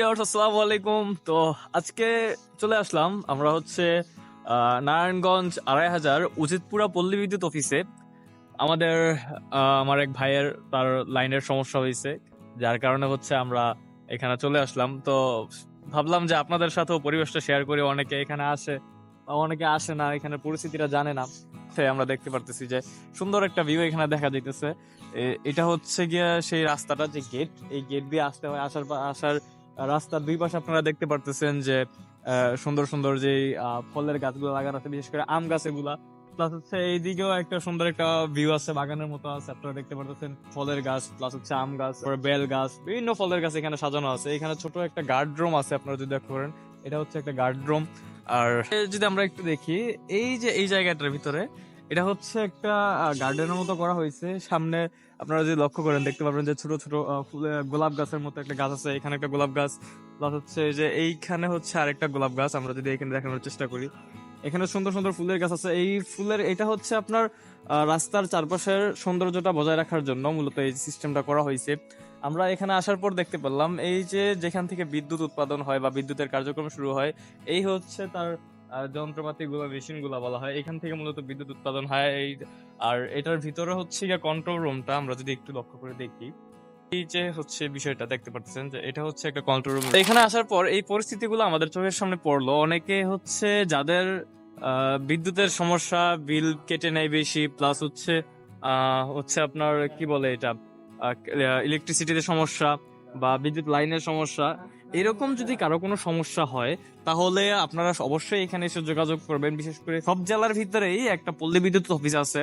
আসসালামু আলাইকুম। তো আজকে চলে আসলাম, আমরা হচ্ছে নারায়ণগঞ্জ আড়াই হাজার উচিতপুরা পল্লী বিদ্যুৎ অফিসে। আমাদের আমার এক ভাইয়ের তার লাইনের সমস্যা হয়েছে, যার কারণে হচ্ছে আমরা এখানে চলে আসলাম। তো ভাবলাম যে আপনাদের সাথেও পরিবেশটা শেয়ার করি, অনেকে এখানে আসে বা অনেকে আসে না এখানে পরিস্থিতিটা জানে না। তাই আমরা দেখতে পারতেছি যে সুন্দর একটা ভিউ এখানে দেখা যাইতেছে। এটা হচ্ছে গিয়া সেই রাস্তাটা যে গেট এই গেট দিয়ে আসতে হয়, আসার আসার রাস্তার দুই পাশে আপনারা দেখতে পারতেছেন যে সুন্দর সুন্দর যে ফলের গাছগুলো লাগানো আছে, বিশেষ করে আম গাছ এগুলা প্লাস হচ্ছে এইদিকেও একটা সুন্দর একটা ভিউ আছে, বাগানের মতো আছে, আপনারা দেখতে পারতেছেন। ফলের গাছ প্লাস হচ্ছে আম গাছ বেল গাছ, বিভিন্ন ফলের গাছ এখানে সাজানো আছে। এখানে ছোট একটা গার্ড রুম আছে, আপনারা যদি দেখতে পারেন। এটা হচ্ছে একটা গার্ড রুম আর যদি আমরা একটু দেখি, এই যে, এই জায়গাটার ভিতরে এটা হচ্ছে একটা গার্ডেনের মতো করা হয়েছে। সামনে আপনারা যদি লক্ষ্য করেন, দেখতে পাবেন যে ছোট ছোট গোলাপ গাছের মতো একটা গাছ আছে। এখানে একটা গোলাপ গাছ প্লাস হচ্ছে যে এইখানে হচ্ছে আরেকটা গোলাপ গাছ। আমরা যদি এখানে দেখানোর চেষ্টা করি, এখানে সুন্দর সুন্দর ফুলের গাছ আছে। এই ফুলের, এটা হচ্ছে আপনার রাস্তার চারপাশের সৌন্দর্যটা বজায় রাখার জন্য মূলত এই সিস্টেমটা করা হয়েছে। আমরা এখানে আসার পর দেখতে পেলাম, এই যে যেখান থেকে বিদ্যুৎ উৎপাদন হয় বা বিদ্যুতের কার্যক্রম শুরু হয়, এই হচ্ছে তার আহ, যন্ত্রপাতিগুলো মেশিনগুলো বলা হয় এখান থেকে মূলত বিদ্যুৎ উৎপাদন হয় এই আর এটার ভিতরে হচ্ছে গিয়ে কন্ট্রোল রুমটা আমরা যদি একটু লক্ষ্য করে দেখি এই যে হচ্ছে বিষয়টা দেখতে পাচ্ছেন যে এটা হচ্ছে একটা কন্ট্রোল রুম এখানে আসার পর এই পরিস্থিতিগুলো আমাদের চোখের সামনে পড়ল। অনেকে হচ্ছে যাদের বিদ্যুতের সমস্যা বিল কেটে নেয় বেশি প্লাস হচ্ছে হচ্ছে আপনার কি বলে এটা ইলেকট্রিসিটিতে সমস্যা বা বিদ্যুৎ লাইনের সমস্যা। এরকম যদি কারও কোনো সমস্যা হয় তাহলে আপনারা অবশ্যই এখানে এসে যোগাযোগ করবেন। বিশেষ করে সব জেলার ভিতরেই একটা পল্লী বিদ্যুৎ অফিস আছে।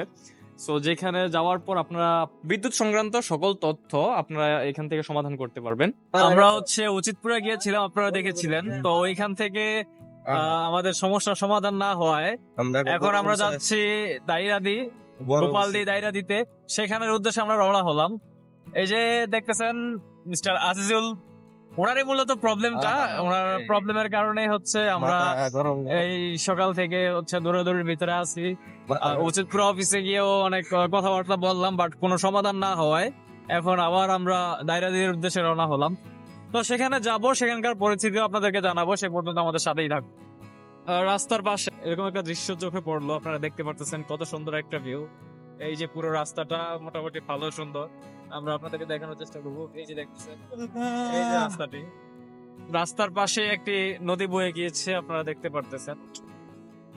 সো যেখানে যাওয়ার পর আপনারা বিদ্যুৎ সংক্রান্ত সকল তথ্য আপনারা এখান থেকে সমাধান করতে পারবেন। আমরা হচ্ছে উচিতপুরে গিয়েছিলাম আপনারা দেখেছিলেন। তো ওইখান থেকে আমাদের সমস্যার সমাধান না হওয়ায় এখন আমরা যাচ্ছি দাইরাদি গোপালদি দাইরা দিতে সেখানের উদ্দেশ্যে আমরা রওনা হলাম। এই যে দেখতেছেন মিস্টার আজিজুল ওনারই মূলত প্রবলেমটা ওনার প্রবলেমের কারণে হচ্ছে আমরা এই সকাল থেকে হচ্ছে দৌড়াদৌড়ির ভিতরে আছি। উচিতপুর অফিসে গিয়েও অনেক কথাবার্তা বললাম বাট কোনো সমাধান না হওয়ায় এখন আবার আমরা দায়রাদির উদ্দেশ্যে রওনা হলাম। তো সেখানে যাব সেখানকার পরিস্থিতি আপনাদেরকে জানাব সে পর্যন্ত আমাদের সাথেই থাকবে রাস্তার পাশে এরকম একটা দৃশ্য চোখে পড়ল আপনারা দেখতে পারতেছেন কত সুন্দর একটা ভিউ এই যে পুরো রাস্তাটা মোটামুটি ভালো সুন্দর। আমরা আপনাদেরকে দেখানোর চেষ্টা করব। এই যে দেখতেছেন এই যে রাস্তাটি। রাস্তার পাশে একটি নদী বয়ে গিয়েছে আপনারা দেখতে পারতেছেন।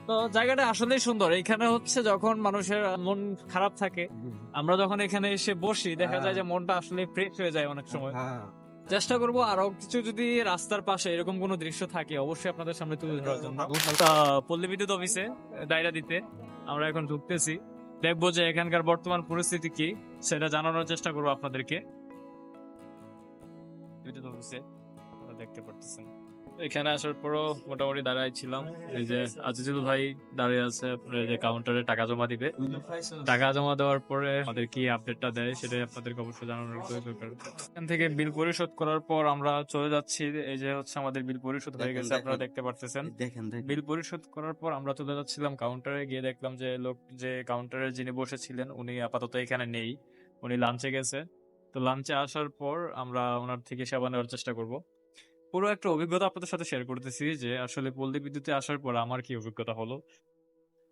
তো জায়গাটা আসলেই সুন্দর। এখানে হচ্ছে যখন মানুষের মন খারাপ থাকে আমরা যখন এখানে এসে বসি দেখা যায় যে মনটা আসলে ফ্রেশ হয়ে যায় অনেক সময়। চেষ্টা করব আরও কিছু যদি রাস্তার পাশে এরকম কোনো দৃশ্য থাকে অবশ্যই আপনাদের সামনে তুলে ধরার জন্য। পল্লী বিদ্যুৎ অফিসে দায়রা দিতে আমরা এখন ঢুকতেছি। দেখব যে এখানকার বর্তমান পরিস্থিতি কি সেটা জানানোর চেষ্টা করব আপনাদেরকে। দেখতে পারতেছেন। এখানে আসার পরও মোটামুটি দাঁড়াই ছিলাম। এই যে আজিজুল ভাই দাঁড়িয়ে আছে যে কাউন্টারে টাকা জমা দিবে। টাকা জমা দেওয়ার পরে আমাদের কি আপডেটটা দেয় সেটাই আপনাদেরকে অবশ্যই জানানোর দরকার। এখান থেকে বিল পরিশোধ করার পর আমরা চলে যাচ্ছি। এই যে হচ্ছে আমাদের বিল পরিশোধ হয়ে গেছে আপনারা দেখতে পারতেছেন। বিল পরিশোধ করার পর আমরা চলে যাচ্ছিলাম কাউন্টারে গিয়ে দেখলাম যে লোক যে কাউন্টারে যিনি বসেছিলেন উনি আপাতত এখানে নেই। উনি লাঞ্চে গেছে। তো লাঞ্চে আসার পর আমরা ওনার থেকে সেবা নেওয়ার চেষ্টা করব। পুরো একটা অভিজ্ঞতা আপনাদের সাথে শেয়ার করতেছি যে আসলে পল্লী বিদ্যুতে আসার পর আমার কি অভিজ্ঞতা হলো।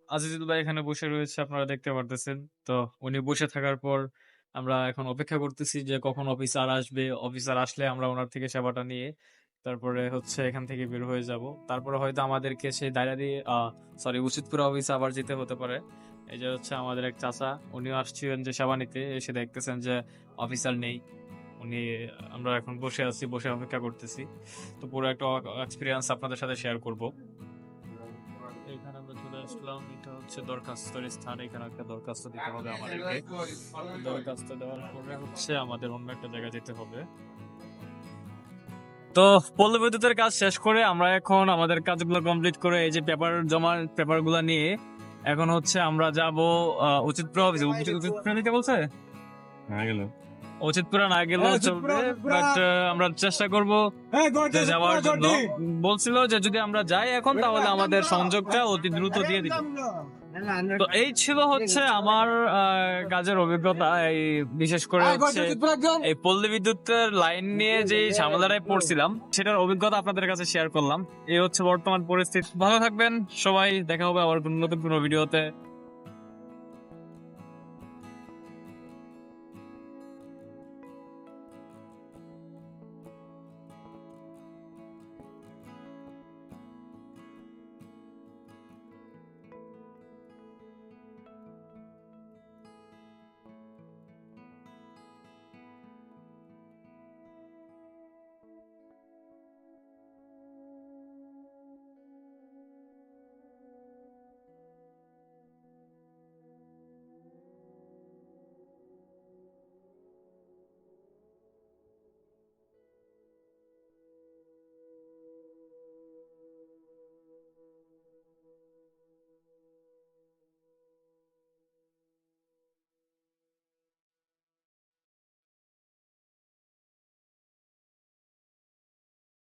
আজিজুল ভাই এখানে বসে রয়েছে, আপনারা দেখতে পারতেছেন। তো উনি বসে থাকার পর আমরা এখন অপেক্ষা করতেছি যে কখন অফিসার আসবে। অফিসার আসলে আমরা ওনার থেকে সেবাটা নিয়ে তারপরে হচ্ছে এখান থেকে বের হয়ে যাব। তারপরে হয়তো আমাদেরকে সেই দায়রা দিয়ে সরি উচিতপুরা অফিসে আবার যেতে হতে পারে। এই যে হচ্ছে আমাদের এক চাচা, উনিও আসছিলেন যে সেবা নিতে, এসে দেখতেছেন যে অফিসার নেই। উনি, আমরা এখন বসে আছি, বসে অপেক্ষা করতেছি। তো পুরো একটা এক্সপিরিয়েন্স আপনাদের সাথে শেয়ার করব। এখানে আমরা চলে আসলাম, এটা হচ্ছে দরখাস্তর স্থান। এখানে একটা দরখাস্ত দিতে হবে আমাদেরকে। দরখাস্ত দেওয়ার পরে হচ্ছে আমাদের অন্য একটা জায়গায় যেতে হবে। তো পল্লী বিদ্যুতের কাজ শেষ করে আমরা এখন আমাদের কাজগুলো কমপ্লিট করে এই যে পেপার জমা পেপারগুলা নিয়ে এখন হচ্ছে আমরা যাব উচিতপুরা অফিসে উচিতপুরা দিতে বলছে? উচিতপুরা না গেলেও চলবে বাট আমরা চেষ্টা করব যাওয়ার জন্য। বলছিল যে যদি আমরা যাই এখন তাহলে আমাদের সংযোগটা অতি দ্রুত দিয়ে দিবে। তো এই ছিল হচ্ছে আমার কাজের অভিজ্ঞতা। এই বিশেষ করে হচ্ছে এই পল্লী বিদ্যুতের লাইন নিয়ে যে ঝামেলাটায় পড়ছিলাম সেটার অভিজ্ঞতা আপনাদের কাছে শেয়ার করলাম। এই হচ্ছে বর্তমান পরিস্থিতি। ভালো থাকবেন সবাই দেখা হবে আবার কোনো নতুন কোনো ভিডিওতে